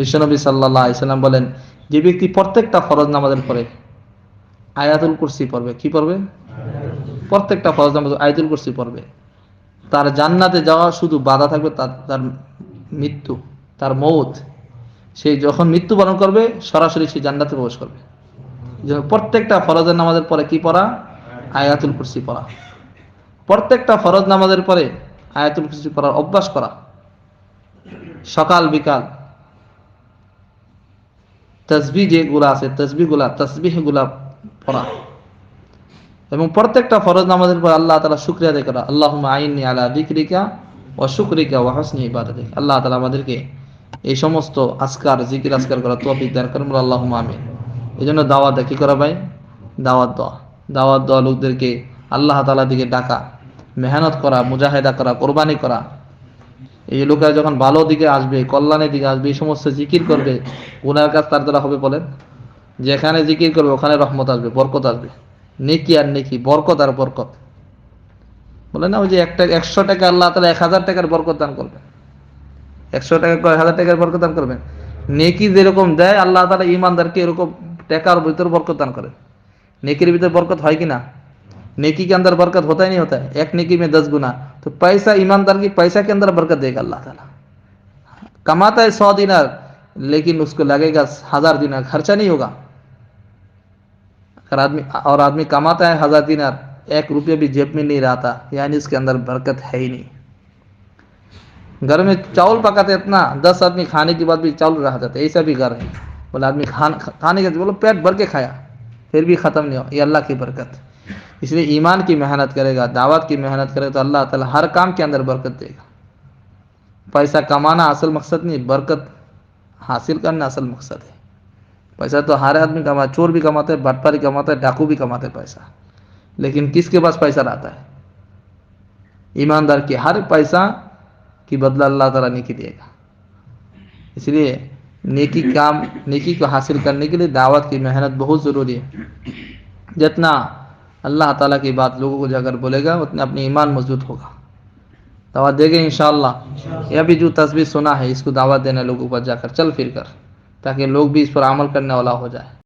বিশ্বনবী সাল্লাহ ইসলাম বলেন, যে ব্যক্তি প্রত্যেকটা ফরজ নামাজের পরে আয়াতুল কুরসি পড়বে, কি পড়বে? প্রত্যেকটা ফরজ নামাজ আয়াতুল কুরসি পড়বে। তার জান্নাতে যাওয়া শুধু বাধা থাকবে তার তার মৃত্যু, তার মৌত। সে যখন মৃত্যুবরণ করবে, সরাসরি সে জান্নাতে প্রবেশ করবে। প্রত্যেকটা ফরজের নামাজের পরে কি পড়া? আয়াতুল কুরসি পড়া। প্রত্যেকটা ফরজ নামাজের পরে আয়াতুল কুরসি পড়ার অভ্যাস করা। সকাল, বিকাল তসবি যেগুলো আছে তসবিগুলা তসবিহগুলা পড়া। এবং প্রত্যেকটা ফরজ নামাজের পর আল্লাহ তালা শুক্রিয়া আদায় করা। আল্লাহ আইনি আলা দিকরিকা ও শুক্রিকা ও হাসনি ইবাদতে আল্লাহ তালা আমাদেরকে এই সমস্ত আজকার জিকির আজকার করা তৌফিক দান করেন। আল্লাহ আমিন। এই জন্য দাওয়াত কি করা ভাই। দাওয়াত দেওয়া দাওয়াত দেওয়া লোকদেরকে আল্লাহ তালা দিকে ডাকা। মেহনত করা, মুজাহেদা করা, কোরবানি করা। এই লোকেরা যখন ভালো দিকে আসবে, কল্যাণের দিকে আসবে, এই সমস্ত জিকির করবে, গুনার কাজ তার দ্বারা হবে বলেন? যেখানে জিকির করবে, ওখানে রহমত আসবে, বরকত আসবে। নেকি আর নেকি, বরকত আর বরকত। বলে না, ওই যে একটা, একশো টাকা আল্লাহ তালা এক হাজার টাকার বরকত দান করবেন। একশো টাকা এক হাজার টাকার বরকত দান করবেন? নেকি যেরকম দেয়, আল্লাহ তালা ইমানদারকে এরকম টাকার ভিতর বরকত দান করে নেকির ভিতর বরকত হয় কি না? नेकी के अंदर बरकत होता ही नहीं होता है। एक नेकी में दस गुना। तो पैसा, ईमानदार की पैसा के अंदर बरकत देगा अल्लाह ताला। कमाता है सौ दिनार, लेकिन उसको लगेगा हज़ार दिनार। खर्चा नहीं होगा। अगर आदमी, और आदमी कमाता है हज़ार दिनार, एक रुपये भी जेब में नहीं रहता। यानी उसके अंदर बरकत है ही नहीं। घर में चावल पकाते इतना, दस आदमी खाने के बाद भी चावल रह जाते ऐसा भी घर है। बोले, आदमी खान, खाने के बोलो, पेट भर के खाया। फिर भी ख़त्म नहीं हो ये अल्लाह की बरकत। इसलिए ईमान की मेहनत करेगा, दावत की मेहनत करेगा तो अल्लाह ताला हर काम के अंदर बरकत देगा। पैसा कमाना असल मकसद नहीं, बरकत हासिल करना असल मकसद है। पैसा तो हर आदमी कमा, चोर भी कमाते हैं बटपारी कमाते हैं, डाकू भी कमाते हैं पैसा। लेकिन किसके पास पैसा रहता है? ईमानदार की, हर पैसा की बदला अल्लाह ताला नहीं देगा। इसलिए नेकी काम, नेकी को हासिल करने के लिए दावत की मेहनत बहुत ज़रूरी है। जितना अल्लाह ताला की बात लोगों को जाकर बोलेगा, उतना अपनी ईमान मज़बूत होगा। दवा देंगे इंशाल्लाह यह भी जो तस्वीर सुना है, इसको दावा देना लोगों पर जाकर, चल फिर कर, ताकि लोग भी इस पर अमल करने वाला हो जाए।